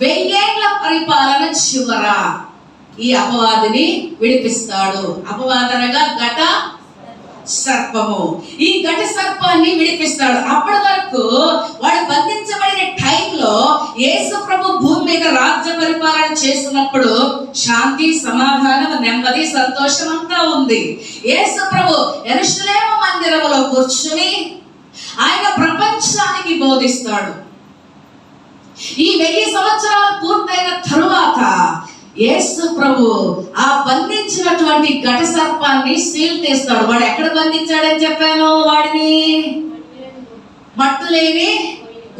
వెయ్యేళ్ళ పరిపాలన చివర ఈ అపవాదిని విడిపిస్తాడు. అపవాదనగా ఘట సర్పము. ఈ ఘట సర్పాన్ని విడిపిస్తాడు. అప్పటి వరకు వాడు బంధించబడిన టైంలో యేసు ప్రభు భూమి మీద రాజ్య పరిపాలన చేస్తున్నప్పుడు శాంతి సమాధానం నెమ్మది సంతోషం అంతా ఉంది. యేసు ప్రభు ఎరుషలేమ మందిరంలో కూర్చుని ఆయన ప్రపంచానికి బోధిస్తాడు. ఈ వెయ్యి సంవత్సరాలు పూర్తయిన తరువాత యేసు ప్రభు ఆ బంధించినటువంటి ఘట సర్పాన్ని సీల్ తీస్తాడు వాడు ఎక్కడ బంధించాడని చెప్పాను వాడిని? మట్టు లేని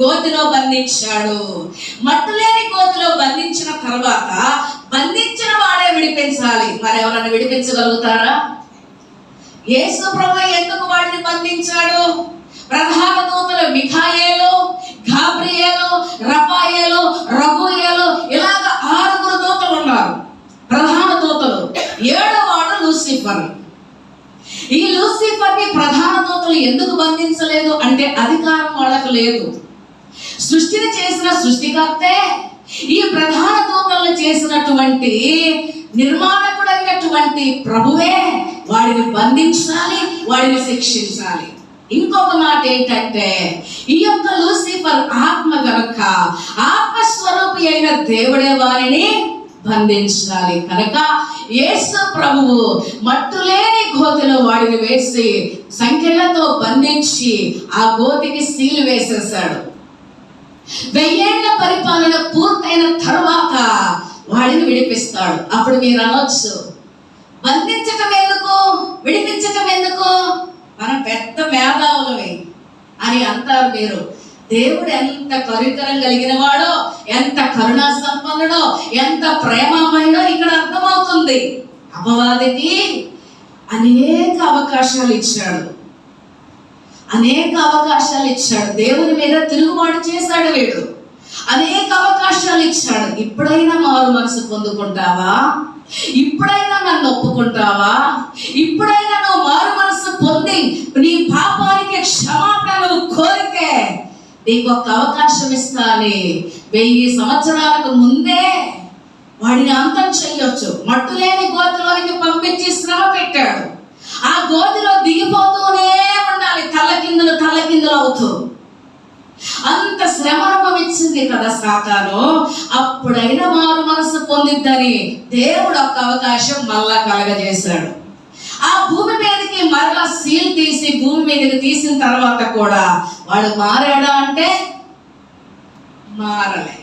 గోతిలో బంధించాడు. మట్టు లేని గోతిలో బంధించిన తర్వాత బంధించిన వాడే విడిపించాలి. మరి ఎవరైనా విడిపించగలుగుతారా? యేసు ప్రభు ఎందుకు వాడిని బంధించాడు? ప్రధాన దూతలు మిఖాయేలు గాబ్రియేలు రఫాయేలు రఘుయేలు ఇలాగ ఆరుగురు దూతలు ఉన్నారు ప్రధాన దూతలు ఏడో వాడు లూసిఫర్ ఈ లూసిఫర్ని ప్రధాన దూతలు ఎందుకు బంధించలేదు? అంటే అధికారం వాళ్ళకు లేదు. సృష్టిని చేసిన సృష్టికర్తే ఈ ప్రధాన దూతలను చేసినటువంటి నిర్మాణకుడైనటువంటి ప్రభువే వాడిని బంధించాలి వాడిని శిక్షించాలి. ఇంకొక మాట ఏంటంటే ఈ యొక్క లూసిఫర్ ఆత్మ గనుక ఆత్మస్వరూపి అయిన దేవుడే వారిని బంధించాలి కనుక యేసు ప్రభువు మట్టులేని గోతిలో వాడిని వేసి సంఖ్యలతో బంధించి ఆ గోతికి సీలు వేసేసాడు వెయ్యేళ్ళ పరిపాలన పూర్తయిన తర్వాత వాడిని విడిపిస్తాడు. అప్పుడు మీరు అనొచ్చు బంధించటం ఎందుకు? విడిపించటం ఎందుకు? మనం పెద్ద మేధావులమే అని అంటారు మీరు. దేవుడు ఎంత కరికరం కలిగిన వాడో ఎంత కరుణా సంపన్నుడో ఎంత ప్రేమమయుడో ఇక్కడ అర్థమవుతుంది. అపవాదికి అనేక అవకాశాలు ఇచ్చాడు. అనేక అవకాశాలు ఇచ్చాడు. దేవుని మీద తిరుగుబాటు చేశాడు వీడు. అనేక అవకాశాలు ఇచ్చాడు. ఇప్పుడైనా మారు మనసు పొందుకుంటావా? ఇప్పుడైనా నన్ను ఒప్పుకుంటావా? ఇప్పుడైనా నువ్వు మారు మనసు పొంది నీ పాప నీకు ఒక అవకాశం ఇస్తాను. వెయ్యి సంవత్సరాలకు ముందే వాడిని అంతం చెయ్యొచ్చు. మట్టు లేని గోతిలోనికి పంపించి శ్రమ పెట్టాడు. ఆ గోతిలో దిగిపోతూనే ఉండాలి. తలకిందులు తలకిందులు అవుతూ. అంత శ్రమ అనుభవించింది కదా సాతాను. అప్పుడైనా మారు మనసు పొందిద్దని దేవుడు ఒక అవకాశం మళ్ళా కలగజేశాడు. ఆ భూమి మీదకి మరలా సీల్ తీసి భూమి మీదకి తీసిన తర్వాత కూడా వాడు మారాడా అంటే మారలే.